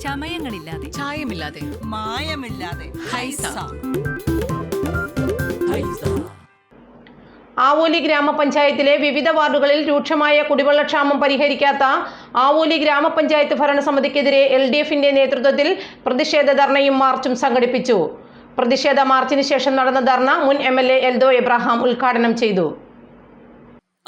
ചമയങ്ങളില്ലാതെ. ചായമില്ലാതെ. മായമില്ലാതെ. ഹൈസ. ആവോലി ഗ്രാമപഞ്ചായത്തിലെ വിവിധ വാർഡുകളിൽ രൂക്ഷമായ കുടിവെള്ളക്ഷാമം പരിഹരിക്കാത്ത ആവോലി ഗ്രാമപഞ്ചായത്ത് ഭരണസമിതിക്കെതിരെ എൽ ഡി എഫിന്റെ നേതൃത്വത്തിൽ പ്രതിഷേധ ധർണയും മാർച്ചും സംഘടിപ്പിച്ചു. പ്രതിഷേധ മാർച്ചിന് ശേഷം നടന്ന ധർണ മുൻ M L A Eldo Abraham ഉദ്ഘാടനം ചെയ്തു.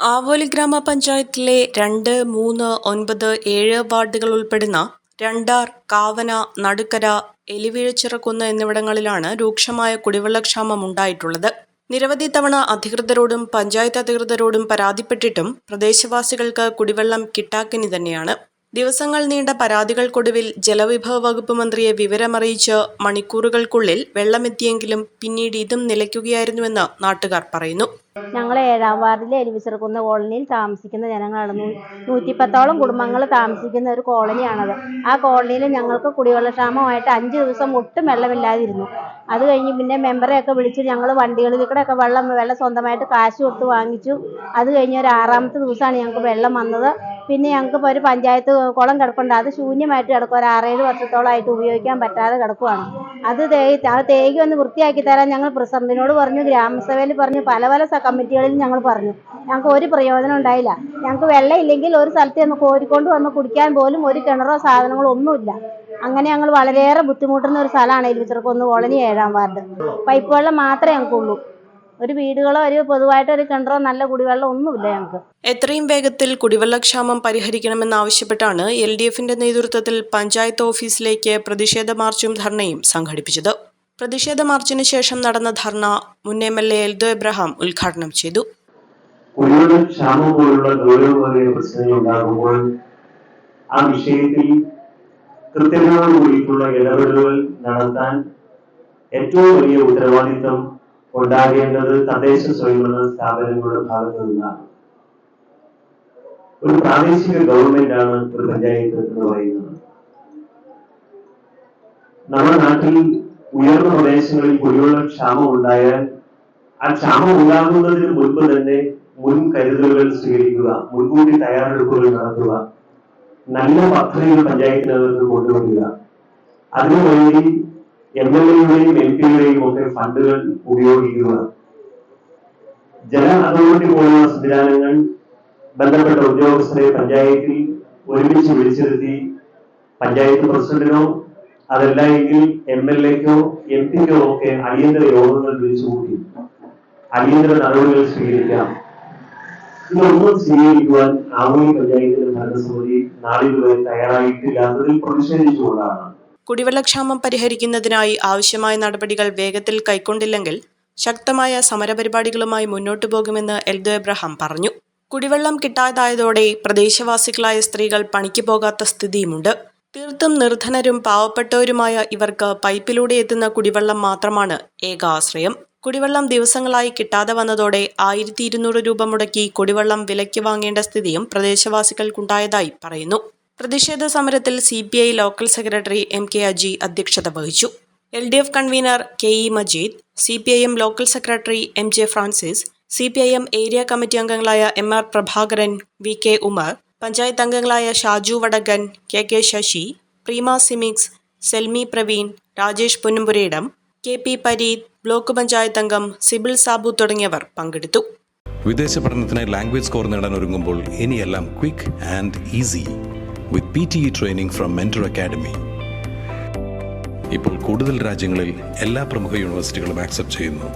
ആവോലി ഗ്രാമപഞ്ചായത്തിലെ രണ്ട് മൂന്ന് ഒൻപത് ഏഴ് വാർഡുകൾ ഉൾപ്പെടുന്ന രണ്ടാർ കാവന നടുക്കര എലിവീഴച്ചിറക്കുന്ന് എന്നിവിടങ്ങളിലാണ് രൂക്ഷമായ കുടിവെള്ളക്ഷാമം ഉണ്ടായിട്ടുള്ളത്. നിരവധി തവണ അധികൃതരോടും പഞ്ചായത്ത് അധികൃതരോടും പരാതിപ്പെട്ടിട്ടും പ്രദേശവാസികൾക്ക് കുടിവെള്ളം കിട്ടാക്കിനി തന്നെയാണ്. ദിവസങ്ങൾ നീണ്ട പരാതികൾക്കൊടുവിൽ ജലവിഭവ വകുപ്പ് മന്ത്രിയെ വിവരമറിയിച്ച് മണിക്കൂറുകൾക്കുള്ളിൽ വെള്ളമെത്തിയെങ്കിലും പിന്നീട് ഇതും നിലയ്ക്കുകയായിരുന്നുവെന്ന് നാട്ടുകാർ പറയുന്നു. ഞങ്ങൾ ഏഴാം വാർഡിലെ എലിവിച്ചിറക്കുന്ന കോളനിയിൽ താമസിക്കുന്ന ജനങ്ങളാണ്. നൂറ്റിപ്പത്തോളം കുടുംബങ്ങൾ താമസിക്കുന്ന ഒരു കോളനിയാണത്. ആ കോളനിയിൽ ഞങ്ങൾക്ക് കുടിവെള്ളക്ഷാമമായിട്ട് അഞ്ച് ദിവസം ഒട്ടും വെള്ളമില്ലാതിരുന്നു. അത് കഴിഞ്ഞ് പിന്നെ മെമ്പറെയൊക്കെ വിളിച്ച് ഞങ്ങൾ വണ്ടികളിൽ കൂടെ ഒക്കെ വെള്ളം വെള്ളം സ്വന്തമായിട്ട് കാശ് കൊടുത്ത് വാങ്ങിച്ചു. അത് കഴിഞ്ഞ് ഒരു ആറാമത്തെ ദിവസമാണ് ഞങ്ങൾക്ക് വെള്ളം വന്നത്. പിന്നെ ഞങ്ങൾക്ക് ഒരു പഞ്ചായത്ത് കുളം കിടപ്പുണ്ട്. അത് ശൂന്യമായിട്ട് കിടക്കും. ഒരു ആറേഴ് വർഷത്തോളമായിട്ട് ഉപയോഗിക്കാൻ പറ്റാതെ കിടക്കുവാണ്. അത് ആ അത് തേകി ഒന്ന് വൃത്തിയാക്കി തരാൻ ഞങ്ങൾ പ്രസിഡന്റിനോട് പറഞ്ഞു. ഗ്രാമസഭയിൽ പറഞ്ഞു. പല പല കമ്മിറ്റികളിൽ ഞങ്ങൾ പറഞ്ഞു. ഞങ്ങൾക്ക് ഒരു പ്രയോജനം ഉണ്ടായില്ല. ഞങ്ങൾക്ക് വെള്ളം ഇല്ലെങ്കിൽ ഒരു സ്ഥലത്ത് നിന്ന് കോരിക്കൊണ്ട് വന്ന് കുടിക്കാൻ പോലും ഒരു കിണറോ സാധനങ്ങളോ ഒന്നുമില്ല. അങ്ങനെ ഞങ്ങൾ വളരെയേറെ ബുദ്ധിമുട്ടുന്ന ഒരു സ്ഥലമാണ് എലിവിച്ചിറക്കൊന്ന് കോളനി ഏഴാം വാർഡ്. പൈപ്പ് വെള്ളം മാത്രമേ ഞങ്ങൾക്കുള്ളൂ. ഒരു വീടുകളോ ഒരു പൊതുവായിട്ട് ഒരു കിണറോ നല്ല കുടിവെള്ളം ഒന്നുമില്ല ഞങ്ങൾക്ക്. എത്രയും വേഗത്തിൽ കുടിവെള്ളക്ഷാമം പരിഹരിക്കണമെന്നാവശ്യപ്പെട്ടാണ് എൽ ഡി എഫിന്റെ നേതൃത്വത്തിൽ പഞ്ചായത്ത് ഓഫീസിലേക്ക് പ്രതിഷേധ മാർച്ചും ധർണയും സംഘടിപ്പിച്ചത്. പ്രതിഷേധ മാർച്ചിന് ശേഷം നടന്ന ധർണ മുൻ M L A Eldo Abraham ഉദ്ഘാടനം ചെയ്തു. കുടിവെള്ള ക്ഷാമം പോലുള്ള ഗൗരവമേറിയ പ്രശ്നങ്ങൾ ഉണ്ടാകുമ്പോൾ ആ വിഷയത്തിൽ കൃത്യതയോട് കൂടിയിട്ടുള്ള ഇടപെടലുകൾ നടത്താൻ ഏറ്റവും വലിയ ഉത്തരവാദിത്തം ഉണ്ടാകേണ്ടത് തദ്ദേശ സ്വയംഭരണ സ്ഥാപനങ്ങളുടെ ഭാഗത്തു നിന്നാണ് ഒരു പ്രാദേശിക ഗവൺമെന്റ് ആണ് ഒരു പഞ്ചായത്ത് എന്ന് പറയുന്നത്. നമ്മുടെ നാട്ടിൽ ഉയർന്ന പ്രദേശങ്ങളിൽ കുടിവെള്ള ക്ഷാമം ഉണ്ടായാൽ ആ ക്ഷാമം ഉണ്ടാകുന്നതിന് മുൻപ് തന്നെ മുൻകരുതലുകൾ സ്വീകരിക്കുക മുൻകൂട്ടി തയ്യാറെടുപ്പുകൾ നടത്തുക നല്ല പദ്ധതികൾ പഞ്ചായത്തിനകത്ത് കൊണ്ടുവരിക. അതിനുവേണ്ടി എം എൽ എയുടെയും എം പിയുടെയും ഒക്കെ ഫണ്ടുകൾ ഉപയോഗിക്കുക ജല അതോറിറ്റി പോലുള്ള സംവിധാനങ്ങൾ ബന്ധപ്പെട്ട ഉദ്യോഗസ്ഥരെ പഞ്ചായത്തിൽ ഒരുമിച്ച് വിളിച്ചിരുത്തി പഞ്ചായത്ത് പ്രസിഡന്റിനോ അതല്ല എങ്കിൽ എം എൽ എക്കോ എം പിക്കോ ഒക്കെ അടിയന്തര യോഗങ്ങൾ വിളിച്ചുകൂട്ടി. അടിയന്തര നടപടികൾ സ്വീകരിക്കാം. ഇതൊന്നും സ്വീകരിക്കുവാൻ ആവണി പഞ്ചായത്തിന്റെ ഭരണസമിതി നാളിതുവരെ തയ്യാറായിട്ടില്ലാത്തതിൽ പ്രതിഷേധിച്ചുകൊണ്ടാണ്. കുടിവെള്ളക്ഷാമം പരിഹരിക്കുന്നതിനായി ആവശ്യമായ നടപടികൾ വേഗത്തിൽ കൈക്കൊണ്ടില്ലെങ്കിൽ ശക്തമായ സമരപരിപാടികളുമായി മുന്നോട്ടു പോകുമെന്ന് എൽദോ എബ്രഹാം പറഞ്ഞു. കുടിവെള്ളം കിട്ടാതായതോടെ പ്രദേശവാസികളായ സ്ത്രീകൾ പണിക്ക് പോകാത്ത സ്ഥിതിയുമുണ്ട്. തീർത്തും നിർധനരും പാവപ്പെട്ടവരുമായ ഇവർക്ക് പൈപ്പിലൂടെ എത്തുന്ന കുടിവെള്ളം മാത്രമാണ് ഏക ആശ്രയം കുടിവെള്ളം ദിവസങ്ങളായി കിട്ടാതെ വന്നതോടെ ആയിരത്തി ഇരുന്നൂറ് രൂപ മുടക്കി കുടിവെള്ളം വിലയ്ക്ക് വാങ്ങേണ്ട സ്ഥിതിയും പ്രദേശവാസികൾക്കുണ്ടായതായി പറയുന്നു. പ്രതിഷേധ സമരത്തിൽ C P I local secretary M K Aji അധ്യക്ഷത വഹിച്ചു. L D F convener K E Majeed C P I M local secretary M J Francis C P I M area committee അംഗങ്ങളായ M R Prabhakaran V K Umar panchayat അംഗങ്ങളായ Shaju Vadakan K K Sasi Preema സിമിക്സ് Selmi Praveen Rajesh Ponnumpurayidam K P Pareeth block panchayat അംഗം സിബിൾ സാബു തുടങ്ങിയവർ പങ്കെടുത്തു. വിദേശ പഠനത്തിനായി language score നേടാൻ ഒരുങ്ങുമ്പോൾ ഇനിയെല്ലാം quick and easy. With P T E training from Mentor Academy ഇപ്പോൾ കൂടുതൽ രാജ്യങ്ങളിൽ എല്ലാ പ്രമുഖ യൂണിവേഴ്സിറ്റികളും ആക്സെപ്റ്റ് ചെയ്യുന്നു.